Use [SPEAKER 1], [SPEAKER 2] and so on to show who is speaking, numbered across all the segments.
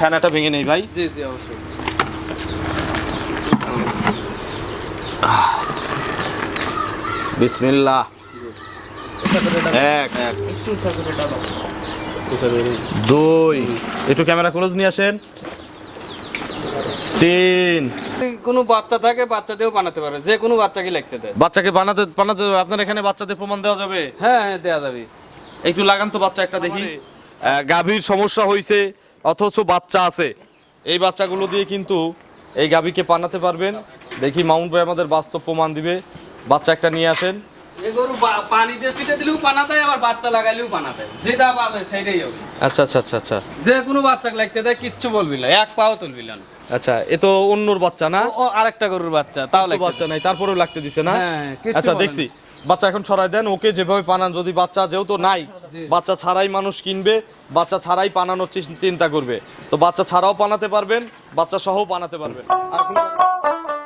[SPEAKER 1] ফ্যানাটা ভেঙে নেই ভাই।
[SPEAKER 2] জি জি অবশ্যই।
[SPEAKER 1] বিসমিল্লাহ। এক। দুই। একটু ক্যামেরা ক্লোজ নিয়ে আসেন। তিন।
[SPEAKER 2] কোনো বাচ্চা থাকে বাচ্চা দিয়েও বানাতে পারে যে কোনো বাচ্চাকে লিখতে দেয়।
[SPEAKER 1] বাচ্চাকে বানাতে বানাতে আপনার এখানে বাচ্চাদের প্রমাণ দেওয়া যাবে?
[SPEAKER 2] হ্যাঁ হ্যাঁ দেওয়া যাবে।
[SPEAKER 1] একটু লাগান তো বাচ্চা একটা দেখি। গাভীর সমস্যা হয়েছে অথচ বাচ্চা আছে। এই বাচ্চাগুলো দিয়ে কিন্তু এই গাভীকে পানাতে পারবেন। দেখি মাউন্ট ভাই আমাদের বাস্তব প্রমাণ দিবে। বাচ্চা একটা নিয়ে আসেন।
[SPEAKER 2] ছিটে দিলেও পানা দেয় আবার বাচ্চা লাগাইলেও পানা দেয়। যেটা পাবে সেটাই হবে।
[SPEAKER 1] আচ্ছা আচ্ছা আচ্ছা আচ্ছা।
[SPEAKER 2] যে কোনো দেয় কিচ্ছু বলবি না। এক পাও তুলবি না।
[SPEAKER 1] আচ্ছা এ তো অন্যর বাচ্চা না?
[SPEAKER 2] ও আরেকটা গরুর বাচ্চা তাও
[SPEAKER 1] বাচ্চা নাই তারপরেও লাগতে দিছে না?
[SPEAKER 2] হ্যাঁ, কিচ্ছু
[SPEAKER 1] আচ্ছা দেখছি। বাচ্চা এখন ছড়াই দেন ওকে যেভাবে পানান যদি বাচ্চা যেহেতু নাই বাচ্চা ছাড়াই মানুষ কিনবে বাচ্চা ছাড়াই পানানোর চি- চিন্তা করবে। তো বাচ্চা ছাড়াও পানাতে পারবেন বাচ্চা সহ পানাতে পারবেন। আর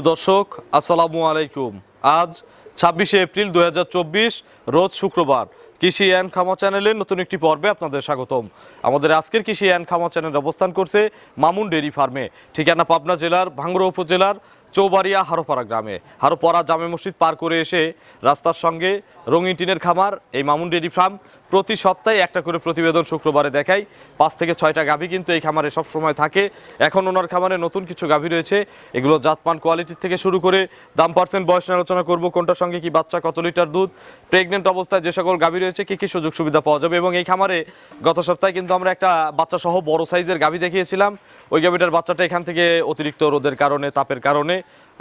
[SPEAKER 1] প্রিয় দর্শক, আসসালামু আলাইকুম। আজ ছাব্বিশে এপ্রিল দুহাজার চব্বিশ, রোজ শুক্রবার। কৃষি অ্যান্ড খামা চ্যানেলের নতুন একটি পর্বে আপনাদের স্বাগতম। আমাদের আজকের কৃষি অ্যান্ড খামা চ্যানেল অবস্থান করছে মামুন ডেরি ফার্মে, ঠিকানা পাবনা জেলার ভাঙ্গুড়া উপজেলার চৌবাড়িয়া হারোপাড়া গ্রামে। হারোপাড়া জামে মসজিদ পার করে এসে রাস্তার সঙ্গে রঙিন টিনের খামার, এই মামুন ডেরি ফার্ম প্রতি সপ্তাহে একটা করে প্রতিবেদন শুক্রবারে দেখাই। পাঁচ থেকে ছয়টা গাভী কিন্তু এই খামারে সব সময় থাকে। এখন ওনার খামারে নতুন কিছু গাভী রয়েছে। এগুলো জাতমান কোয়ালিটির থেকে শুরু করে দাম পার্সেন্ট বয়স আলোচনা করব। কোনটার সঙ্গে কি বাচ্চা, কত লিটার দুধ, প্রেগনেন্ট অবস্থায় যে সকল গাভী রয়েছে, কী কী সুযোগ সুবিধা পাওয়া যাবে? এবং এই খামারে গত সপ্তাহে কিন্তু আমরা একটা বাচ্চা সহ বড় সাইজের গাভী দেখিয়েছিলাম। ওই গাভীটার বাচ্চাটা এখান থেকে অতিরিক্ত রোদের কারণে, তাপের কারণে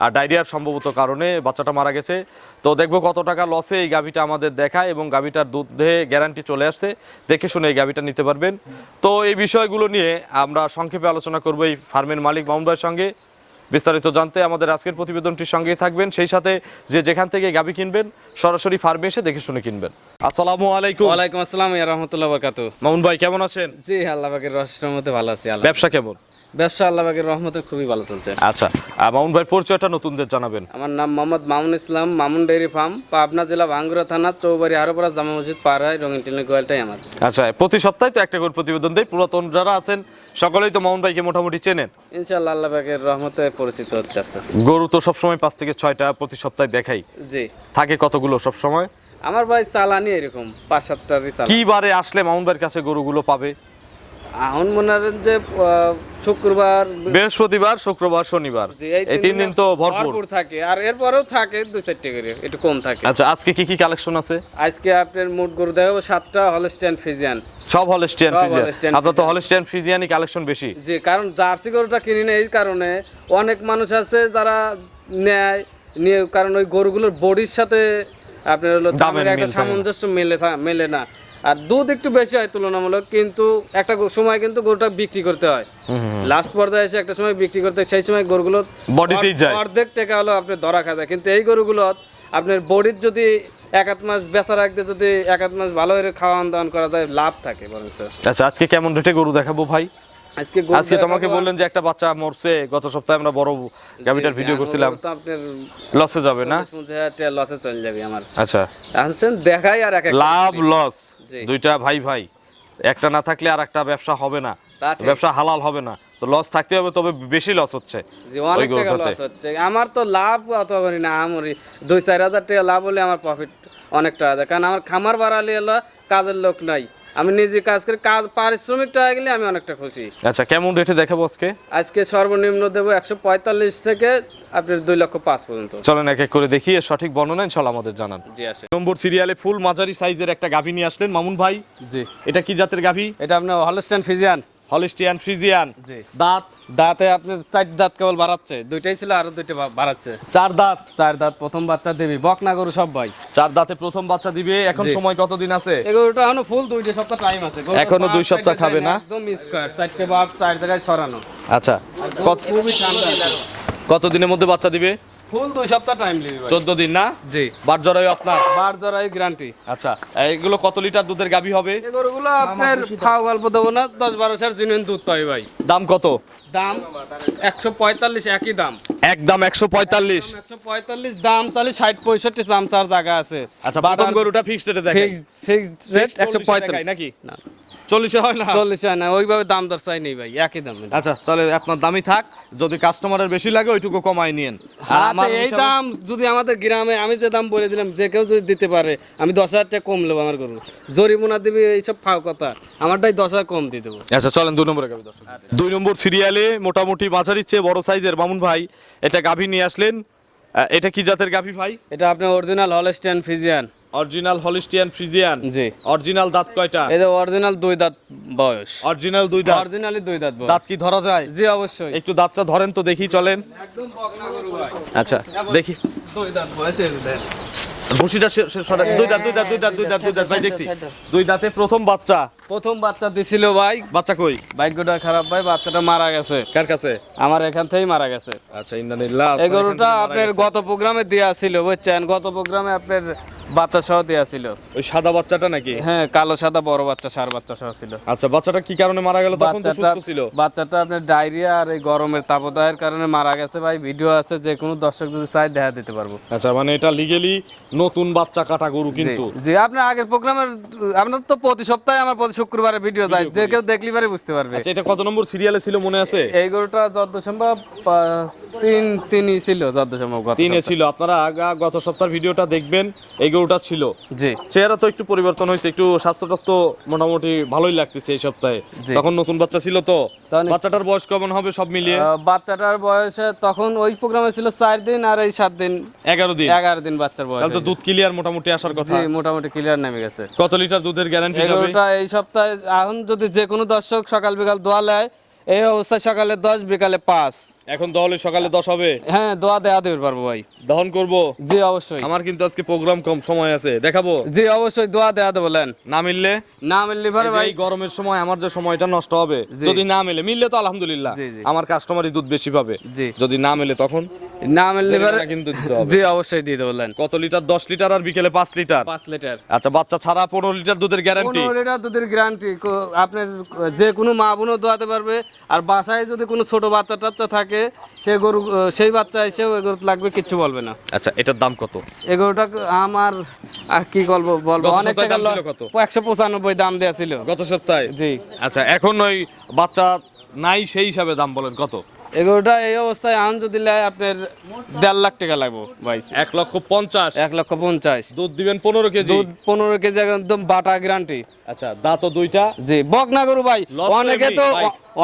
[SPEAKER 1] আর ডায়রিয়ার সম্ভবত কারণে বাচ্চাটা মারা গেছে। তো দেখব কত টাকা লসে এই গাভীটা আমাদের দেখায় এবং গাভীটার দুধে গ্যারান্টি চলে আসছে। দেখে শুনে এই গাভীটা নিতে পারবেন। তো এই বিষয়গুলো নিয়ে আমরা সংক্ষেপে আলোচনা করব এই ফার্মের মালিক মামুন ভাইয়ের সঙ্গে। বিস্তারিত জানতে আমাদের আজকের প্রতিবেদনটির সঙ্গেই থাকবেন। সেই সাথে যে যেখান থেকে গাভী কিনবেন সরাসরি ফার্মে এসে দেখে শুনে কিনবেন। আসসালামু আলাইকুম।
[SPEAKER 2] ওয়ালাইকুম আসসালাম রহমতুল্লাহ বরকাতু
[SPEAKER 1] মামুন ভাই কেমন আছেন?
[SPEAKER 2] জি আল্লাহ পাকের মধ্যে ভালো আছি আল্লাহ
[SPEAKER 1] ব্যবসা কেমন?
[SPEAKER 2] ব্যবসা আল্লাহ পাকের রহমতে খুবই ভালো চলছে।
[SPEAKER 1] আচ্ছা আর মামুন ভাই পরিচয়টা নতুনদের জানাবেন।
[SPEAKER 2] আমার নাম মোহাম্মদ মামুন ইসলাম মামুন ডেয়ারি ফার্ম পাবনা জেলা ভাঙ্গুরা থানা চৌবাড়ি হারোপাড়া জামা মসজিদ পাড়ায় রঙিন টিনের গোয়ালটাই আমার।
[SPEAKER 1] আচ্ছা প্রতি সপ্তাহে তো একটা করে প্রতিবেদন দেয় পুরাতন যারা আছেন সকলেই তো মামুন ভাইকে মোটামুটি চেনেন।
[SPEAKER 2] ইনশাআল্লাহ আল্লাহ পাকের রহমতে পরিচিত হচ্ছে আস্তে।
[SPEAKER 1] গরু তো সবসময় পাঁচ থেকে ছয়টা প্রতি সপ্তাহে দেখাই।
[SPEAKER 2] জি।
[SPEAKER 1] থাকে কতগুলো সব সময়
[SPEAKER 2] আমার ভাই চালানি এরকম পাঁচ সাতটারই চালান।
[SPEAKER 1] কি বারে আসলে মামুন ভাইয়ের কাছে গরুগুলো পাবে?
[SPEAKER 2] এখন মনে যে শুক্রবার
[SPEAKER 1] বৃহস্পতিবার শুক্রবার শনিবার। এই তিন দিন তো ভরপুর।
[SPEAKER 2] থাকে। আর এরপরেও থাকে চারটে করে একটু কম থাকে।
[SPEAKER 1] আচ্ছা আজকে কি কি কালেকশন আছে?
[SPEAKER 2] আজকে আপনার মোট গরু দেখাবো সাতটা ফিজিয়ান
[SPEAKER 1] সব হলস্টিয়ান
[SPEAKER 2] Holstein
[SPEAKER 1] আপনার তো। হলস্টিয়ান ফ্রিজিয়ানই কালেকশন বেশি।
[SPEAKER 2] যে কারণ জার্সি গরুটা কিনি না এই কারণে অনেক মানুষ আছে যারা নেয় নিয়ে কারণ ওই গরুগুলোর বডির সাথে আপনার হলো
[SPEAKER 1] দামের
[SPEAKER 2] একটা। সামঞ্জস্য মেলে মেলে না। আর দুধ একটু বেশি হয় তুলনামূলক কিন্তু একটা সময় কিন্তু গরুটা বিক্রি করতে হয়। লাস্ট পর্যায়ে এসে একটা সময় বিক্রি করতে সেই সময় গরুগুলো
[SPEAKER 1] বডিতেই যায়।
[SPEAKER 2] অর্ধেক টাকা হলো আপনি ধরা খায় কিন্তু এই গরুগুলো আপনার বডির যদি এক আধ মাস বেচা রাখতে যদি এক আধ মাস ভালো করে খাওয়ান দাওয়ান করা যায় লাভ থাকে বরঞ্চ।
[SPEAKER 1] আচ্ছা আজকে কেমন রেটে গরু দেখাবো ভাই?
[SPEAKER 2] আজকে
[SPEAKER 1] আজকে তোমাকে বললেন যে একটা বাচ্চা মরছে গত সপ্তাহে আমরা বড় গাভিটার ভিডিও করছিলাম। লসে যাবে না?
[SPEAKER 2] লসে চলে যাবে আমার।
[SPEAKER 1] আচ্ছা।
[SPEAKER 2] দেখাই আর এক
[SPEAKER 1] লাভ লস। দুইটা ভাই ভাই। একটা না থাকলে আর একটা ব্যবসা হবে না। ব্যবসা হালাল হবে না। তো লস থাকতে হবে তবে বেশি লস হচ্ছে।
[SPEAKER 2] আমার তো লাভ অত করি না আমার। দুই চার হাজার টাকা লাভ হলে আমার প্রফিট অনেক টাকা কারণ আমার খামার বাড়ালে এলো কাজের লোক নাই। আমি নিজে কাজ করে কাজ পারিশ্রমিকটা টাকা গেলে আমি অনেকটা খুশি।
[SPEAKER 1] আচ্ছা কেমন রেটে দেখাবো আজকে?
[SPEAKER 2] আজকে সর্বনিম্ন দেবো একশো পঁয়তাল্লিশ থেকে আপনার দুই লক্ষ পাঁচ পর্যন্ত।
[SPEAKER 1] চলেন এক এক করে দেখি এর সঠিক বর্ণনা ইনশাল্লাহ আমাদের জানান।
[SPEAKER 2] জি আছে।
[SPEAKER 1] নম্বর সিরিয়ালে ফুল মাঝারি সাইজের একটা গাভী নিয়ে আসলেন মামুন ভাই।
[SPEAKER 2] জি।
[SPEAKER 1] এটা কি জাতের গাভী?
[SPEAKER 2] এটা আপনার হলস্টেন ফিজিয়ান
[SPEAKER 1] হলিস্টিয়ান ফ্রিজিয়ান। দাঁত?
[SPEAKER 2] দাঁতে আপনার চার দাঁত কেবল বাড়াচ্ছে। দুইটাই ছিল আরও দুইটা বাড়াচ্ছে।
[SPEAKER 1] চার দাঁত?
[SPEAKER 2] চার দাঁত প্রথম বাচ্চা দেবি। বকনা গরু সব ভাই।
[SPEAKER 1] চার দাঁতে প্রথম বাচ্চা দিবে। এখন। সময় কতদিন আছে?
[SPEAKER 2] এগুলোটা এখনও ফুল দুইটা সপ্তাহ টাইম আছে। এখনও
[SPEAKER 1] দুই সপ্তাহ খাবে না?
[SPEAKER 2] একদম স্কোয়ার চারটে বাপ চার জায়গায় ছড়ানো।
[SPEAKER 1] আচ্ছা। কত কত দিনের মধ্যে বাচ্চা দিবে?
[SPEAKER 2] ফুল দুই সপ্তাহ টাইম ভাই।
[SPEAKER 1] চোদ্দ দিন না?
[SPEAKER 2] জি।
[SPEAKER 1] বার জরায়ু আপনার?
[SPEAKER 2] বার জরাই গ্যারান্টি
[SPEAKER 1] আচ্ছা এগুলো কত লিটার দুধের গাভী হবে?
[SPEAKER 2] এই গরুগুলো আপনার খাওয়া গল্প দেবো না দশ বারো সার জিনুইন দুধ পাই ভাই।
[SPEAKER 1] দাম কত?
[SPEAKER 2] দাম একশো পঁয়তাল্লিশ একই দাম।
[SPEAKER 1] একদম একশো পঁয়তাল্লিশ।
[SPEAKER 2] একশো পঁয়তাল্লিশ দাম তাহলে ষাট পঁয়ষট্টি দাম চার জায়গা আছে।
[SPEAKER 1] আচ্ছা প্রথম গরুটা ফিক্সড রেটে দেখে
[SPEAKER 2] ফিক্সড রেট একশো পঁয়তাল্লিশ
[SPEAKER 1] নাকি?
[SPEAKER 2] না।
[SPEAKER 1] চল্লিশে হয় না?
[SPEAKER 2] চল্লিশ হয় না ওইভাবে দাম দর চাই নেই ভাই একই দাম।
[SPEAKER 1] আচ্ছা তাহলে আপনার দামই থাক যদি কাস্টমারের বেশি লাগে ওইটুকু কমাই
[SPEAKER 2] আচ্ছা, এই দাম যদি আমাদের গ্রামে আমি যে দাম বলে দিলাম যে কেউ যদি দিতে পারে আমি দশ হাজার টাকা কম নেব আমার গরু। জরিমানা দিবি এইসব ফাও কথা আমারটাই দশ হাজার কম দিয়ে দেবো।
[SPEAKER 1] আচ্ছা চলেন দুই নম্বরে গাভী দুই নম্বর সিরিয়ালে মোটামুটি মাঝারির চেয়ে বড় সাইজের মামুন ভাই এটা গাভী নিয়ে আসলেন। এটা কি জাতের গাভী ভাই?
[SPEAKER 2] এটা আপনার original Holstein Friesian
[SPEAKER 1] original Holstein Friesian.
[SPEAKER 2] জি।
[SPEAKER 1] অরিজিনাল দাঁত কয়টা?
[SPEAKER 2] এটা অরিজিনাল দুই দাঁত বয়স।
[SPEAKER 1] অরিজিনাল দুই দাঁত।
[SPEAKER 2] অরিজিনালি দুই দাঁত
[SPEAKER 1] দাঁত কি ধরা যায়?
[SPEAKER 2] জি অবশ্যই।
[SPEAKER 1] একটু দাঁতটা ধরেন তো দেখি চলেন।
[SPEAKER 2] একদম বকনা গরু ভাই।
[SPEAKER 1] আচ্ছা দেখি।
[SPEAKER 2] দুই দাঁত বয়স এই দেন।
[SPEAKER 1] ভুসিটা সে- সে- সরান। দুই দাঁত দুই দাঁত দুই দাঁত দুই দাঁত দুই দাঁত ভাই দেখছি। দুই দাঁতে প্রথম বাচ্চা।
[SPEAKER 2] প্রথম বাচ্চা দিছিল ভাই।
[SPEAKER 1] বাচ্চা কই?
[SPEAKER 2] ভাগ্যটা খারাপ ভাই বাচ্চাটা মারা গেছে।
[SPEAKER 1] কার কাছে?
[SPEAKER 2] আমার এখান থেকেই মারা গেছে।
[SPEAKER 1] আচ্ছা ইন্দানিল্লাহ
[SPEAKER 2] এই গরুটা আপনার গত প্রোগ্রামে দেওয়া ছিল বুঝছেন? গত প্রোগ্রামে আপনার বাচ্চা সহ দেওয়া ছিল।
[SPEAKER 1] ওই সাদা বাচ্চাটা নাকি?
[SPEAKER 2] হ্যাঁ কালো সাদা বড় বাচ্চা সার বাচ্চা সহ ছিল।
[SPEAKER 1] আচ্ছা বাচ্চাটা কি কারণে মারা গেল? তখন তো সুস্থ ছিল।
[SPEAKER 2] বাচ্চাটা আপনার ডায়রিয়া আর এই গরমের তাপদাহের কারণে মারা গেছে ভাই। ভিডিও আছে যে কোনো দর্শক যদি চাই দেখা দিতে পারব।
[SPEAKER 1] আচ্ছা মানে এটা লিগেলি নতুন বাচ্চা কাটা গরু কিন্তু।
[SPEAKER 2] জি, আপনার আগের প্রোগ্রামের আপনার তো প্রতি সপ্তাহে আমার প্রতি শুক্রবারে ভিডিও যায়। যে কেউ দেখলি পারে বুঝতে পারবে।
[SPEAKER 1] আচ্ছা এটা কত নম্বর সিরিয়ালে ছিল মনে আছে?
[SPEAKER 2] এই গরুটা যত সম্ভব তিন তিনই ছিল যত সম্ভব
[SPEAKER 1] তিনে ছিল। আপনারা আগা গত সপ্তাহের ভিডিওটা দেখবেন এই গরুটা ছিল।
[SPEAKER 2] জি।
[SPEAKER 1] চেহারা তো একটু পরিবর্তন হয়েছে একটু স্বাস্থ্য টাস্থ্য মোটামুটি ভালোই লাগতেছে এই সপ্তাহে। তখন নতুন বাচ্চা ছিল তো? বাচ্চাটার বয়স কেমন হবে সব মিলিয়ে?
[SPEAKER 2] বাচ্চাটার বয়সে তখন ওই প্রোগ্রামে ছিল চার দিন আর এই সাত দিন।
[SPEAKER 1] এগারো দিন।
[SPEAKER 2] এগারো দিন বাচ্চার বয়স
[SPEAKER 1] তাহলে তো দুধ ক্লিয়ার মোটামুটি আসার কথা।
[SPEAKER 2] মোটামুটি ক্লিয়ার নেমে গেছে।
[SPEAKER 1] কত লিটার দুধের গ্যারান্টি
[SPEAKER 2] এই সপ্তাহে এখন যদি যে কোনো দর্শক সকাল বিকাল দোয়া নেয় এই অবস্থায় সকালে দশ বিকালে পাঁচ।
[SPEAKER 1] এখন তাহলে সকালে দশ হবে?
[SPEAKER 2] হ্যাঁ দোয়া দেওয়া দেবে পারব ভাই।
[SPEAKER 1] দহন করব?
[SPEAKER 2] জি অবশ্যই।
[SPEAKER 1] আমার কিন্তু আজকে প্রোগ্রাম কম সময় আছে। দেখাবো?
[SPEAKER 2] জি অবশ্যই দোয়া দেওয়া দেবো বলেন
[SPEAKER 1] না মিললে?
[SPEAKER 2] না মিললি পারে ভাই
[SPEAKER 1] গরমের সময় আমার যে সময়টা নষ্ট হবে যদি না মেলে মিললে তো আলহামদুলিল্লাহ। আমার কাস্টমারই দুধ বেশি পাবে।
[SPEAKER 2] জি।
[SPEAKER 1] যদি না মেলে তখন?
[SPEAKER 2] না মিললি পারে
[SPEAKER 1] কিন্তু
[SPEAKER 2] জি অবশ্যই দিয়ে দেবো বলেন
[SPEAKER 1] কত লিটার? দশ লিটার আর বিকেলে পাঁচ লিটার।
[SPEAKER 2] পাঁচ লিটার।
[SPEAKER 1] আচ্ছা বাচ্চা ছাড়া পনেরো লিটার দুধের গ্যারান্টি
[SPEAKER 2] পনেরো লিটার দুধের গ্যারান্টি আপনার যে কোনো মা বোনও দোয়াতে পারবে। আর বাসায় যদি কোনো ছোট বাচ্চা টাচ্চা থাকে সে গরু সেই বাচ্চা এসে ওই গরু লাগবে কিচ্ছু বলবে না।
[SPEAKER 1] আচ্ছা এটার দাম কত?
[SPEAKER 2] এই গরুটা আমার কি বলব বলব অনেক
[SPEAKER 1] কত?
[SPEAKER 2] একশো পঁচানব্বই দাম দেওয়া ছিল।
[SPEAKER 1] গত সপ্তাহে?
[SPEAKER 2] জি।
[SPEAKER 1] আচ্ছা এখন ওই বাচ্চা নাই সেই হিসাবে দাম বলেন কত?
[SPEAKER 2] এই গরুটা এই অবস্থায় আন যদি আপনার দেড় লাখ টাকা লাগবো। ভাই
[SPEAKER 1] এক লক্ষ পঞ্চাশ।
[SPEAKER 2] এক লক্ষ পঞ্চাশ।
[SPEAKER 1] দুধ দিবেন পনেরো কেজি।
[SPEAKER 2] দুধ পনেরো কেজি একদম বাটা গ্যারান্টি
[SPEAKER 1] আচ্ছা দাঁত দুইটা।
[SPEAKER 2] জি বকনা গরু ভাই অনেকে তো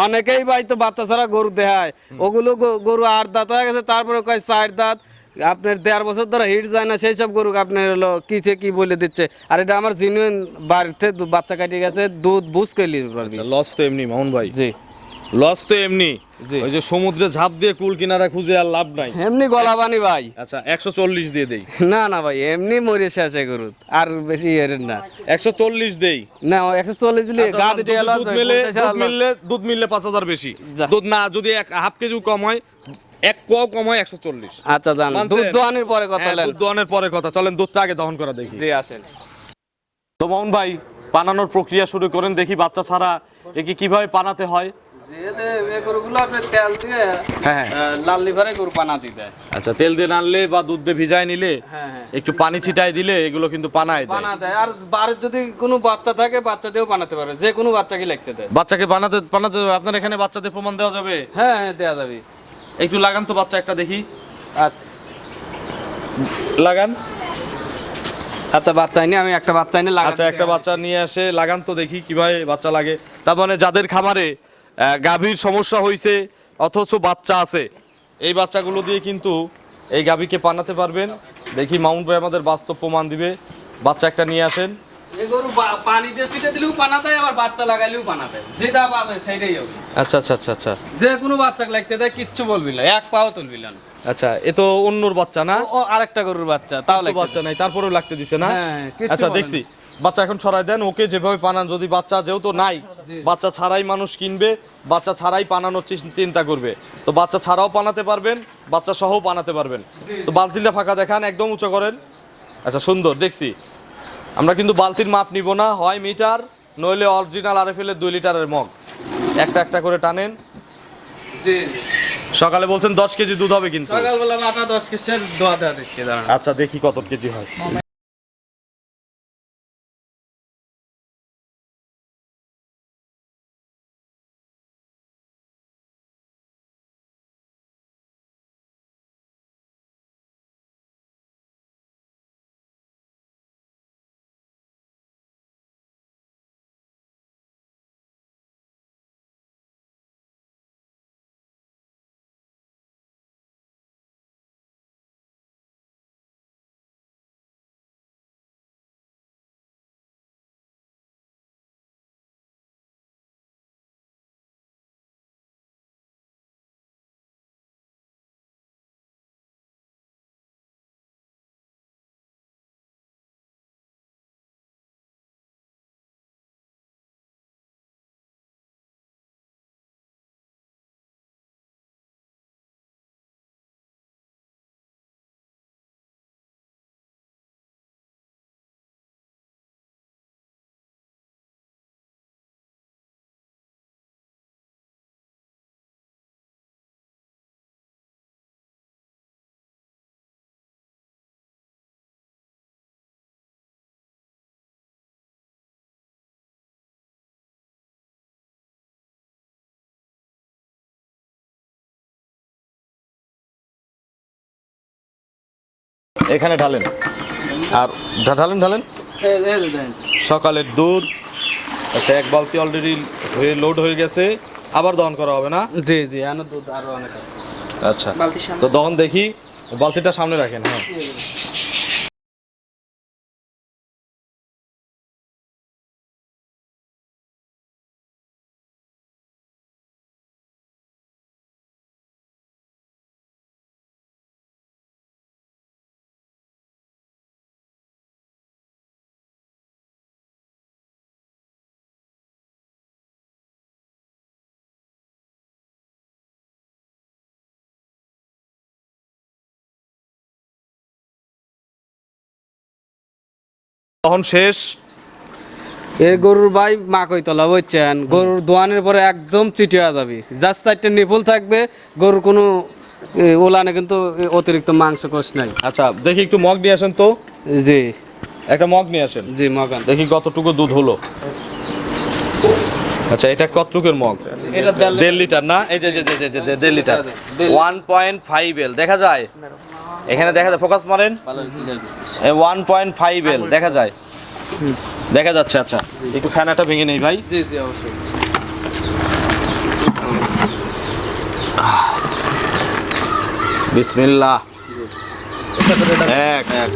[SPEAKER 2] অনেকেই ভাই তো বাচ্চা ছাড়া গরু দেখায়। ওগুলো গরু আট দাঁত হয়ে গেছে তারপরে কয় চার দাঁত। আপনার দেড় বছর ধরে হিট যায় না সেই সব গরু আপনার হলো কিছে কি বলে দিচ্ছে। আর এটা আমার জিনুইন বাড়িতে বাচ্চা কাটিয়ে গেছে দুধ বুঝ করে
[SPEAKER 1] লস তো এমনি মামুন ভাই।
[SPEAKER 2] জি।
[SPEAKER 1] লস তো এমনি। ওই যে সমুদ্রে ঝাঁপ দিয়ে কুল কিনারা খুঁজে আর লাভ নাই।
[SPEAKER 2] এমনি গলা বানি ভাই।
[SPEAKER 1] আচ্ছা একশো চল্লিশ দিয়ে দেই।
[SPEAKER 2] না না ভাই এমনি মরে শেষে গরু আর বেশি এর না।
[SPEAKER 1] একশো চল্লিশ দেই।
[SPEAKER 2] না একশো চল্লিশ দিলে গা দিতে
[SPEAKER 1] দুধ- মিলে দুধ মিললে দুধ মিললে পাঁচ হাজার বেশি। দুধ না যদি এক হাফ কেজি কম হয় এক কোয়াও কম হয় একশো চল্লিশ।
[SPEAKER 2] আচ্ছা জান। দুধ দোয়ানির পরে কথা
[SPEAKER 1] হ্যাঁ, দুধ দোয়ানোর পরে কথা। চলেন দুধটা আগে দহন করা দেখি।
[SPEAKER 2] জি আসেন।
[SPEAKER 1] তো মামুন ভাই পানানোর প্রক্রিয়া শুরু করেন দেখি বাচ্চা ছাড়া একে কীভাবে পানাতে হয়। হ্যাঁ
[SPEAKER 2] দিতে
[SPEAKER 1] আচ্ছা তেল দিয়ে নাড়লে বা দুধ দিয়ে ভিজায় নিলে
[SPEAKER 2] হ্যাঁ হ্যাঁ।
[SPEAKER 1] একটু পানি ছিটাই দিলে এগুলো কিন্তু পানায়
[SPEAKER 2] পানা দেয়। আর বাড়ির যদি কোনো বাচ্চা থাকে বাচ্চা দিয়েও বানাতে পারবে। যে কোনো বাচ্চাকে লিখতে দেয়।
[SPEAKER 1] বাচ্চাকে বানাতে বানাতে আপনার এখানে বাচ্চাদের প্রমাণ দেওয়া যাবে?
[SPEAKER 2] হ্যাঁ হ্যাঁ দেওয়া যাবে।
[SPEAKER 1] একটু লাগান তো বাচ্চা একটা দেখি।
[SPEAKER 2] আচ্ছা।
[SPEAKER 1] লাগান।
[SPEAKER 2] আচ্ছা বাচ্চা এনে আমি একটা বাচ্চা লাগাচ্ছি।
[SPEAKER 1] আচ্ছা একটা বাচ্চা নিয়ে আসে। লাগান তো দেখি কীভাবে বাচ্চা লাগে। তার মানে যাদের খামারে গাভীর সমস্যা হয়েছে অথচ বাচ্চা আছে। এই বাচ্চাগুলো দিয়ে কিন্তু এই গাভীকে পানাতে পারবেন। দেখি মাউন্ট ভাই আমাদের বাস্তব প্রমাণ দিবে। বাচ্চা একটা নিয়ে আসেন।
[SPEAKER 2] ছিটে দিলেও পানা দেয় আবার বাচ্চা লাগাইলেও পানা দেয়। যেটা পাবে সেটাই হবে।
[SPEAKER 1] আচ্ছা আচ্ছা আচ্ছা আচ্ছা।
[SPEAKER 2] যে কোনো বাচ্চাকে লাগতে দেয় কিচ্ছু বলবি না। এক পাও তুলবি না।
[SPEAKER 1] আচ্ছা এ তো অন্যর বাচ্চা না?
[SPEAKER 2] ও আরেকটা গরুর বাচ্চা তাও
[SPEAKER 1] বাচ্চা নাই তারপরেও লাগতে দিছে না?
[SPEAKER 2] হ্যাঁ,
[SPEAKER 1] আচ্ছা দেখছি। বাচ্চা এখন ছড়াই দেন ওকে যেভাবে পানান যদি বাচ্চা যেহেতু নাই বাচ্চা ছাড়াই মানুষ কিনবে বাচ্চা ছাড়াই পানানোর চিন্তা করবে। তো বাচ্চা ছাড়াও পানাতে পারবেন বাচ্চা সহ পানাতে পারবেন। তো বালতিটা ফাঁকা দেখান একদম উঁচু করেন। আচ্ছা সুন্দর দেখছি। আমরা কিন্তু বালতির মাপ নিব না হয় মিটার নইলে অরিজিনাল আর এর দুই লিটারের মগ। একটা একটা করে টানেন। সকালে বলছেন দশ কেজি দুধ হবে কিন্তু। আচ্ছা দেখি কত কেজি হয়। এখানে ঢালেন। আর ঢালেন ঢালেন। সকালের দুধ। আচ্ছা এক বালতি অলরেডি হয়ে লোড হয়ে গেছে। আবার দহন করা হবে না?
[SPEAKER 2] জি জি আনো দুধ আরও অনেক আছে।
[SPEAKER 1] আচ্ছা। তো দহন দেখি বালতিটা সামনে রাখেন হ্যাঁ। তখন শেষ।
[SPEAKER 2] এই গরুর ভাই মা কইতলা বুঝছেন? গরুর দোয়ানের পরে একদম চিটিয়া যাবে। যার চারটে নিপুল থাকবে গরুর কোনো এ, ওলানে কিন্তু অতিরিক্ত মাংস কোষ নাই।
[SPEAKER 1] আচ্ছা দেখি একটু মগ নিয়ে আসেন তো।
[SPEAKER 2] জি।
[SPEAKER 1] একটা মগ নিয়ে আসেন।
[SPEAKER 2] জি মগান
[SPEAKER 1] দেখি কতটুকু দুধ হলো। আচ্ছা এটা কতটুকুর মগ?
[SPEAKER 2] এটা দেড়
[SPEAKER 1] লিটার। না? এই যে দেড় litre. One point five L দেখা যায়? এখানে দেখা যায় ফোকাস মারেন। ওয়ান পয়েন্ট ফাইভ এল দেখা যায়? দেখা যাচ্ছে আচ্ছা। একটু ফ্যানাটা ভেঙে নেই ভাই।
[SPEAKER 2] জি জি অবশ্যই।
[SPEAKER 1] বিসমিল্লাহ। এক। এক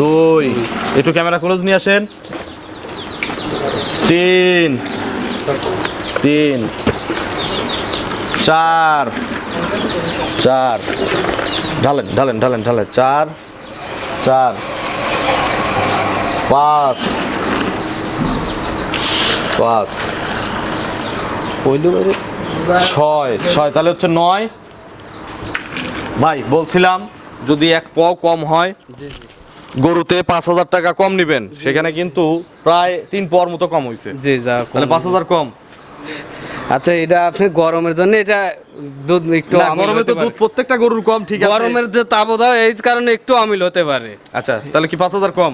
[SPEAKER 1] দুই। একটু ক্যামেরা ক্লোজ নিয়ে আসেন। তিন। তিন। চার। চার। ঢালেন ঢালেন ঢালেন ঢালেন। চার চার। পাঁচ। পাঁচ। ছয় ছয়। তাহলে হচ্ছে নয়। ভাই, বলছিলাম যদি এক প কম হয় গরুতে পাঁচ হাজার টাকা কম নিবেন সেখানে কিন্তু প্রায় তিন পর মতো কম হয়েছে
[SPEAKER 2] জি যা
[SPEAKER 1] তাহলে পাঁচ হাজার কম।
[SPEAKER 2] আচ্ছা এটা আপনি গরমের জন্য এটা দুধ একটু
[SPEAKER 1] গরমে তো দুধ প্রত্যেকটা গরুর কম ঠিক আছে।
[SPEAKER 2] গরমের যে তাপদাহ এই কারণে একটু অমিল হতে পারে।
[SPEAKER 1] আচ্ছা তাহলে কি পাঁচ হাজার কম?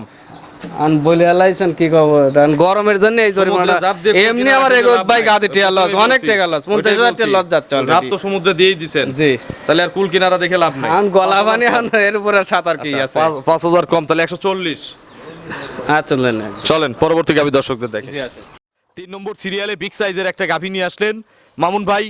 [SPEAKER 2] আন বলে আলাইছেন কি খবর আন গরমের জন্য এই জরিমানাটা
[SPEAKER 1] সমুদ্রে ঝাঁপ দিয়ে
[SPEAKER 2] এমনি আমার
[SPEAKER 1] থেকে
[SPEAKER 2] ভাই গাদি টিয়া লস অনেক টাকা লস পঞ্চাশ
[SPEAKER 1] ওইটাই
[SPEAKER 2] হাজার
[SPEAKER 1] বলছি।
[SPEAKER 2] টাকা লস যাচ্ছে
[SPEAKER 1] ঝাঁপ তো সমুদ্রে দিয়েই দিছেন।
[SPEAKER 2] জি।
[SPEAKER 1] তাহলে আর কুল কিনারা দেখে লাভ নাই।
[SPEAKER 2] আন গলা বানি আন এর উপরে আর সাঁতার কি
[SPEAKER 1] আচ্ছা,
[SPEAKER 2] আছে?
[SPEAKER 1] কম তাহলে একশো চল্লিশ।
[SPEAKER 2] আচ্ছা লেন
[SPEAKER 1] চলেন পরবর্তী দর্শকদের দেখে।
[SPEAKER 2] জি আছে
[SPEAKER 1] তিন নম্বর সিরিয়ালে বিগ সাইজের একটা গাভী নিয়ে আসলেন। মামুন ভাই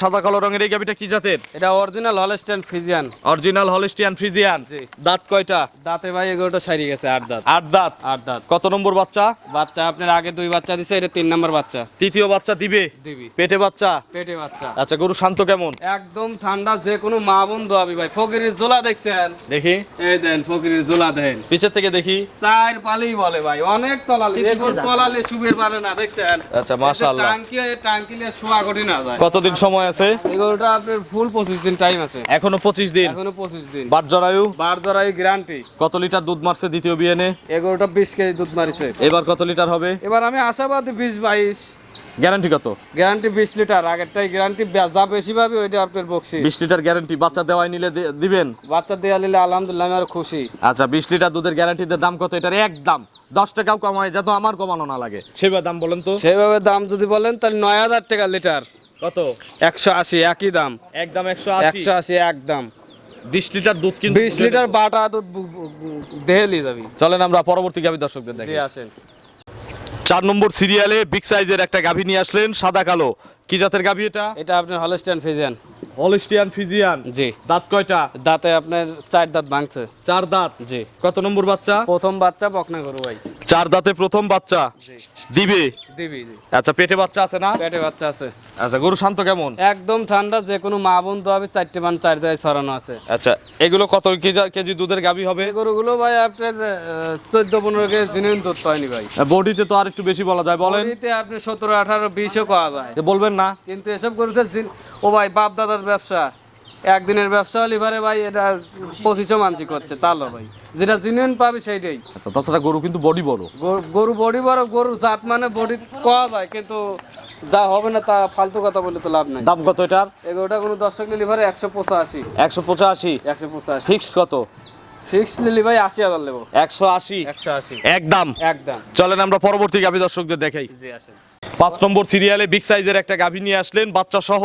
[SPEAKER 1] সাদা কালো রঙের এই গাভিটা কি জাতের?
[SPEAKER 2] এটা original Holstein Friesian
[SPEAKER 1] original Holstein Friesian
[SPEAKER 2] জি।
[SPEAKER 1] দাঁত কয়টা?
[SPEAKER 2] দাঁতে ভাই এগুলোটা সারি গেছে আট দাঁত।
[SPEAKER 1] আট দাঁত।
[SPEAKER 2] আট দাঁত।
[SPEAKER 1] কত নম্বর বাচ্চা?
[SPEAKER 2] বাচ্চা আপনার আগে দুই বাচ্চা দিছে এটা তিন নম্বর বাচ্চা।
[SPEAKER 1] তৃতীয় বাচ্চা দিবে?
[SPEAKER 2] দিবি।
[SPEAKER 1] পেটে বাচ্চা?
[SPEAKER 2] পেটে বাচ্চা।
[SPEAKER 1] আচ্ছা গরু শান্ত কেমন?
[SPEAKER 2] একদম ঠান্ডা যে কোনো মা বন্ধু হবে ভাই। ফকিরের জোলা দেখছেন?
[SPEAKER 1] দেখি।
[SPEAKER 2] এই দেন ফকিরের জোলা দেন।
[SPEAKER 1] পিছের থেকে দেখি।
[SPEAKER 2] চার পালি বলে ভাই অনেক তলালি। এখন তলালি সুবের পারে না দেখছেন?
[SPEAKER 1] আচ্ছা মাশাআল্লাহ।
[SPEAKER 2] টাঙ্কি টাঙ্কি নিয়ে শোয়া কঠিন না যায়
[SPEAKER 1] কতদিন সময় আছে?
[SPEAKER 2] এগুলোটা আপনার ফুল পঁচিশ দিন টাইম আছে।
[SPEAKER 1] এখনও পঁচিশ দিন?
[SPEAKER 2] এখনও পঁচিশ দিন।
[SPEAKER 1] বাট জরায়ু?
[SPEAKER 2] বার ধরাই গ্যারান্টি
[SPEAKER 1] কত লিটার দুধ মারছে দ্বিতীয় বিয়েনে
[SPEAKER 2] এগারোটা বিশ কেজি দুধ মারিছে।
[SPEAKER 1] এবার কত লিটার হবে?
[SPEAKER 2] এবার আমি আশাবাদী বিশ বাইশ।
[SPEAKER 1] গ্যারান্টি কত?
[SPEAKER 2] গ্যারান্টি বিশ লিটার। আগেরটাই গ্যারান্টি যা বেশি পাবে ওইটা আপনার বকশি
[SPEAKER 1] বিশ লিটার গ্যারান্টি বাচ্চা দেওয়াই নিলে দিবেন?
[SPEAKER 2] বাচ্চা দেওয়া নিলে আলহামদুলিল্লাহ আমি আর খুশি।
[SPEAKER 1] আচ্ছা বিশ লিটার দুধের গ্যারান্টিতে দাম কত? এটার এক দাম। দশ টাকাও কমায় যাতে আমার কমানো না লাগে। সেবার দাম বলেন তো।
[SPEAKER 2] সেইভাবে দাম যদি বলেন তাহলে নয় হাজার টাকা লিটার।
[SPEAKER 1] কত?
[SPEAKER 2] একশো আশি একই দাম।
[SPEAKER 1] একদম একশো
[SPEAKER 2] একশো আশি একদম
[SPEAKER 1] বিশ লিটার দুধ কিন্তু
[SPEAKER 2] বিশ লিটার বাটা দুধ দেহেলি যাবি।
[SPEAKER 1] চলেন আমরা পরবর্তী গাভী দর্শকদের দেখি।
[SPEAKER 2] আসেন।
[SPEAKER 1] চার নম্বর সিরিয়ালে বিগ সাইজের একটা গাভী নিয়ে আসলেন সাদা কালো। কি জাতের গাভী এটা?
[SPEAKER 2] এটা আপনার হলস্টাইন ফিজিয়ান
[SPEAKER 1] হলিস্টিয়ান ফিজিয়ান।
[SPEAKER 2] জি।
[SPEAKER 1] দাঁত কয়টা?
[SPEAKER 2] দাঁতে আপনার চার দাঁত ভাঙছে।
[SPEAKER 1] চার দাঁত?
[SPEAKER 2] জি।
[SPEAKER 1] কত নম্বর বাচ্চা?
[SPEAKER 2] প্রথম বাচ্চা বকনা গরু ভাই।
[SPEAKER 1] চার দাঁতে প্রথম বাচ্চা।
[SPEAKER 2] জি।
[SPEAKER 1] দিবে?
[SPEAKER 2] দিবি
[SPEAKER 1] আচ্ছা পেটে বাচ্চা আছে না?
[SPEAKER 2] পেটে বাচ্চা আছে।
[SPEAKER 1] আচ্ছা গরু শান্ত কেমন?
[SPEAKER 2] একদম ঠান্ডা যে কোনো মা বন্ধু হবে চারটে মান চার জায়গায় ছড়ানো আছে।
[SPEAKER 1] আচ্ছা এগুলো কত কেজি- দুধের গাভী হবে?
[SPEAKER 2] গরুগুলো ভাই আপনার চোদ্দ পনেরো কেজি জিনিস দুধ পায়নি ভাই।
[SPEAKER 1] বডিতে তো আর একটু বেশি বলা যায় বলেন।
[SPEAKER 2] বড়িতে আপনি সতেরো আঠারো বিশও পাওয়া যায়।
[SPEAKER 1] বলবেন না।
[SPEAKER 2] কিন্তু এসব গরুতে ও ভাই বাপ দাদার ব্যবসা। একদিনের ব্যবসা হলে এবারে ভাই এটা পঁচিশও মানসিক করছে তাহলে ভাই। যেটা জিনিয়ন পাবে সেইটাই।
[SPEAKER 1] আচ্ছা তাছাড়া গরু কিন্তু বডি বড়।
[SPEAKER 2] গরু- বডি বড় গরু জাত মানে বডি কওয়া যায় কিন্তু যা হবে না তা ফালতু কথা বলে তো লাভ নাই।
[SPEAKER 1] দাম কত এটার?
[SPEAKER 2] এগুলোটা কোনো দর্শক নিলি ভাই একশো পঁচাশি।
[SPEAKER 1] একশো পঁচাশি।
[SPEAKER 2] একশো পঁচাশি।
[SPEAKER 1] ফিক্সড কত?
[SPEAKER 2] ফিক্স নিলি ভাই আশি হাজার নেব।
[SPEAKER 1] একশো আশি।
[SPEAKER 2] একশো আশি।
[SPEAKER 1] একদম।
[SPEAKER 2] একদম।
[SPEAKER 1] চলেন আমরা পরবর্তী গাভী দর্শকদের দেখাই।
[SPEAKER 2] জি আসেন।
[SPEAKER 1] পাঁচ নম্বর সিরিয়ালে বিগ সাইজের একটা গাভী নিয়ে আসলেন বাচ্চা সহ।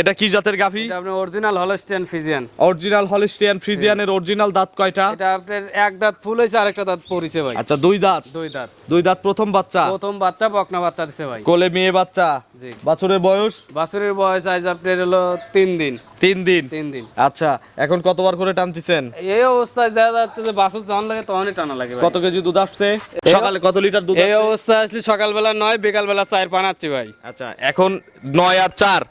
[SPEAKER 1] এটা কি জাতের গাভী?
[SPEAKER 2] এটা আপনার original Holstein Friesian
[SPEAKER 1] original Holstein ফ্রিজিয়ানের original দাঁত কয়টা?
[SPEAKER 2] এটা আপনার এক দাঁত ফুল হয়েছে আরেকটা দাঁত পড়েছে ভাই।
[SPEAKER 1] আচ্ছা দুই দাঁত?
[SPEAKER 2] দুই দাঁত।
[SPEAKER 1] দুই দাঁত প্রথম বাচ্চা?
[SPEAKER 2] প্রথম বাচ্চা বকনা বাচ্চা দিছে ভাই।
[SPEAKER 1] কোলে মেয়ে বাচ্চা?
[SPEAKER 2] জি।
[SPEAKER 1] বাছুরের বয়স?
[SPEAKER 2] বাছুরের বয়স আজ আপনার হলো তিন দিন।
[SPEAKER 1] তিন দিন?
[SPEAKER 2] তিন দিন।
[SPEAKER 1] আচ্ছা এখন কতবার করে টানতেছেন?
[SPEAKER 2] এই অবস্থায় দেখা যাচ্ছে যে বাছুর যখন লাগে তখনই টানা লাগে ভাই।
[SPEAKER 1] কত কেজি দুধ আসছে? সকালে কত লিটার দুধ
[SPEAKER 2] এই
[SPEAKER 1] আসছে?
[SPEAKER 2] অবস্থা আসলে সকালবেলা নয় বিকালবেলা চার পানাচ্ছি ভাই।
[SPEAKER 1] আচ্ছা এখন নয় আর চার।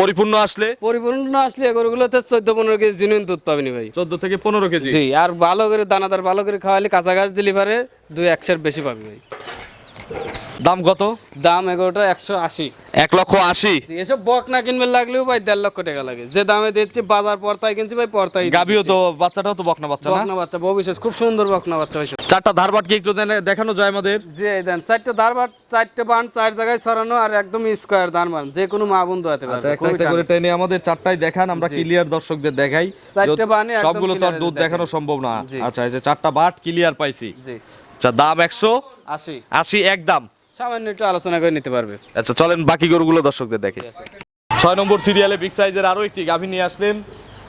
[SPEAKER 1] পরিপূর্ণ আসলে?
[SPEAKER 2] পরিপূর্ণ আসলে এগুলোতে চোদ্দ পনেরো কেজি জিনিস দুধ পাবেনি ভাই।
[SPEAKER 1] চোদ্দ থেকে পনেরো কেজি?
[SPEAKER 2] জি আর ভালো করে দানাদার ভালো করে খাওয়ালে কাঁচা গাছ দিলি পারে দুই একশোর বেশি পাবি ভাই।
[SPEAKER 1] দাম কত?
[SPEAKER 2] দাম এগারোটা একশো আশি।
[SPEAKER 1] এক লক্ষ আশি?
[SPEAKER 2] এসব বক না কিনবে লাগলেও ভাই দেড় লক্ষ টাকা লাগে। যে দামে দিচ্ছি বাজার পর্তায় কিনছি ভাই পর্তায়
[SPEAKER 1] গাবিও তো বাচ্চাটাও তো বকনা বাচ্চা
[SPEAKER 2] বকনা বাচ্চা ভবিষ্যৎ খুব সুন্দর বকনা বাচ্চা হয়েছে।
[SPEAKER 1] চারটা ধারবাট কি একটু দেখানো যায় আমাদের।
[SPEAKER 2] দেন চারটে ধারবার চারটে বান চার জায়গায় ছড়ানো আর একদম স্কোয়ার যে কোনো মা বন্ধু হতে
[SPEAKER 1] আচ্ছা একটা একটা করে টেনে আমাদের চারটাই দেখান আমরা ক্লিয়ার দর্শকদের দেখাই।
[SPEAKER 2] চারটে বানে
[SPEAKER 1] সবগুলো তো আর দুধ দেখানো সম্ভব না। আচ্ছা এই যে চারটা বাট ক্লিয়ার পাইছি।
[SPEAKER 2] জি।
[SPEAKER 1] আচ্ছা দাম একশো
[SPEAKER 2] আসি
[SPEAKER 1] আশি একদম।
[SPEAKER 2] সামান্য একটু আলোচনা করে নিতে পারবে।
[SPEAKER 1] আচ্ছা চলেন বাকি গরুগুলো দর্শকদের দেখে। ছয় নম্বর সিরিয়ালে বিগ সাইজের আরও একটি গাভী নিয়ে আসলেন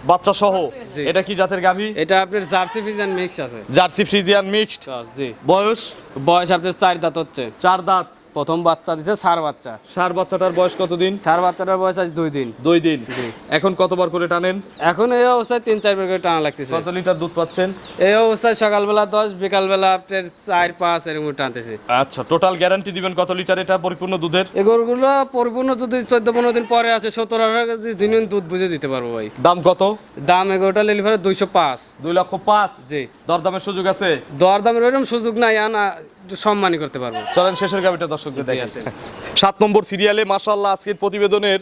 [SPEAKER 1] বাচ্চা সহ। এটা কি জাতের গাভী?
[SPEAKER 2] এটা আপনার জার্সি ফ্রিজিয়ান মিক্সড আছে।
[SPEAKER 1] জার্সি ফ্রিজিয়ান মিক্সড
[SPEAKER 2] জি।
[SPEAKER 1] বয়স?
[SPEAKER 2] বয়স আপনার চার দাঁত হচ্ছে।
[SPEAKER 1] চার দাঁত।
[SPEAKER 2] প্রথম বাচ্চা দিছে সার বাচ্চা।
[SPEAKER 1] সার বাচ্চাটার বয়স কতদিন?
[SPEAKER 2] সার বাচ্চাটার বয়স আজ দুই দিন।
[SPEAKER 1] দুই দিন। এখন কতবার করে টানেন?
[SPEAKER 2] এখন এই অবস্থায় তিন চার বের করে টানা লাগতেছে।
[SPEAKER 1] কত লিটার দুধ পাচ্ছেন?
[SPEAKER 2] এই অবস্থায় সকালবেলা দশ বিকালবেলা আপনার চার পাঁচ এরকম টানতেছে।
[SPEAKER 1] আচ্ছা টোটাল গ্যারান্টি দিবেন কত লিটার এটা পরিপূর্ণ দুধের?
[SPEAKER 2] এই গরুগুলো পরিপূর্ণ যদি চোদ্দ পনেরো দিন পরে আসে সতেরো দিন দুধ বুঝে দিতে পারব ভাই।
[SPEAKER 1] দাম কত?
[SPEAKER 2] দাম এগারোটা লিলিভারে দুইশো পাঁচ।
[SPEAKER 1] দুই লক্ষ পাঁচ?
[SPEAKER 2] জি।
[SPEAKER 1] দরদামের সুযোগ আছে?
[SPEAKER 2] দর দামের ওইরকম সুযোগ নাই আনা সম্মানই করতে পারব।
[SPEAKER 1] চলেন শেষের গাবিটা দর্শকদের দেখে
[SPEAKER 2] আছে।
[SPEAKER 1] সাত নম্বর সিরিয়ালে মাশাল্লাহ আজকের প্রতিবেদনের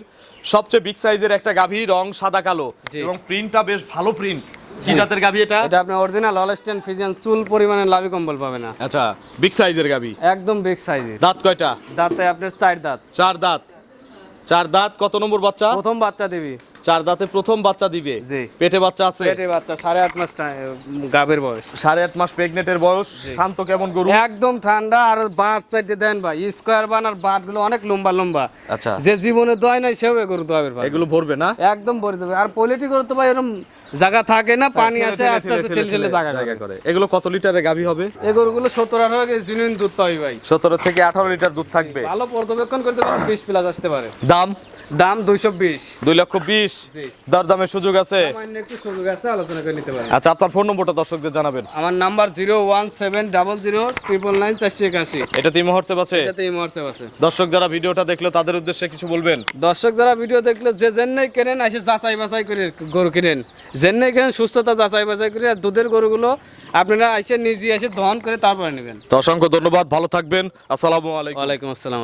[SPEAKER 1] সবচেয়ে বিগ সাইজের একটা গাভী রং সাদা কালো এবং প্রিন্টটা বেশ ভালো প্রিন্ট কি জাতের গাভী এটা?
[SPEAKER 2] এটা আপনি অরিজিনাল হলস্টেন ফিজিয়ান চুল পরিমাণে লাভি কম্বল পাবে না।
[SPEAKER 1] আচ্ছা বিগ সাইজের গাভী?
[SPEAKER 2] একদম বিগ সাইজের
[SPEAKER 1] দাঁত কয়টা?
[SPEAKER 2] দাঁতে আপনার চার দাঁত।
[SPEAKER 1] চার দাঁত। চার দাঁত কত নম্বর বাচ্চা?
[SPEAKER 2] প্রথম বাচ্চা দিবি।
[SPEAKER 1] চার দাঁতে প্রথম বাচ্চা দিবে। পেটে বাচ্চা আছে?
[SPEAKER 2] পেটে বাচ্চা সাড়ে আট মাস গাবের বয়স।
[SPEAKER 1] সাড়ে আট মাস প্রেগনেটের বয়স। শান্ত কেমন গরু?
[SPEAKER 2] একদম ঠান্ডা আর বাঁশ চাইতে দেন ভাই স্কোয়ার বান আর বাঁধগুলো অনেক লম্বা লম্বা।
[SPEAKER 1] আচ্ছা।
[SPEAKER 2] যে জীবনে দয় নাই সেও গরু দোয়াবের ভাই।
[SPEAKER 1] এগুলো ভরবে না?
[SPEAKER 2] একদম ভরে দেবে। আর পোলিটি গরু তো ভাই এরকম জায়গা থাকে না পানি আসে আস্তে আস্তে ছেলে ছেলে জায়গা
[SPEAKER 1] করে। এগুলো কত লিটারের গাভী হবে?
[SPEAKER 2] এই গরুগুলো সত্তর আঠারো জেনুইন দুধ পাই ভাই।
[SPEAKER 1] সতেরো থেকে আঠারো লিটার দুধ থাকবে।
[SPEAKER 2] ভালো পর্যবেক্ষণ করতে পারেন বিশ প্লাস আসতে পারে।
[SPEAKER 1] দাম?
[SPEAKER 2] দাম দুইশো বিশ।
[SPEAKER 1] দুই লক্ষ বিশ। দর দামের সুযোগ আছে?
[SPEAKER 2] একটু সুযোগ আছে আলোচনা করে নিতে পারেন।
[SPEAKER 1] আচ্ছা আপনার ফোন নম্বরটা দর্শকদের জানাবেন।
[SPEAKER 2] আমার number zero one seven double zero triple nine চারশো একাশি।
[SPEAKER 1] এটা তিন মুহূর্তে আছে
[SPEAKER 2] আছে
[SPEAKER 1] দর্শক যারা ভিডিওটা দেখল তাদের উদ্দেশ্যে কিছু বলবেন।
[SPEAKER 2] দর্শক যারা ভিডিও দেখলে যে জেন্নাই কেনেন এসে যাচাই বাছাই করে গরু কিনেন। জেন্নাই এখানে সুস্থতা যাচাই বাছাই করে আর দুধের গরুগুলো আপনারা এসে নিজে এসে দহন করে তারপরে নেবেন।
[SPEAKER 1] তো অসংখ্য ধন্যবাদ ভালো থাকবেন। আসসালামু আলাইকুম।
[SPEAKER 2] ওয়ালাইকুম আসসালাম।